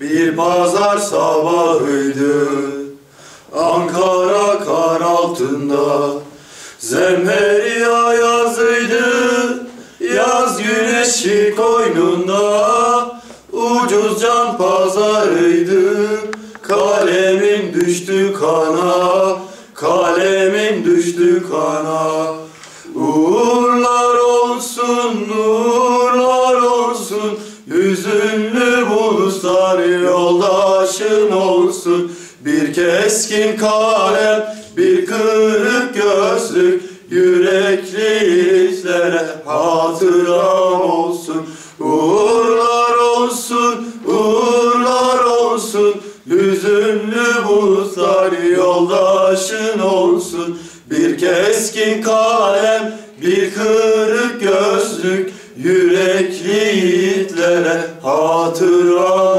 bir pazar sabahıydı. Ankara kar altında. Zemheri ayazıydı. Yaz güneşi koynunda. Ucuz can pazarıydı. Kalemin düştü kana. Kalemin düştü kana olsun Hüzünlü bulutlar yoldaşın olsun Bir keskin kalem, bir kırık gözlük Yürekli izlere hatıram olsun. Uğurlar olsun, uğurlar olsun. Hüzünlü bulutlar yoldaşın olsun. Bir keskin kalem, bir kırık gözlük Yürekli yiğitlere hatıram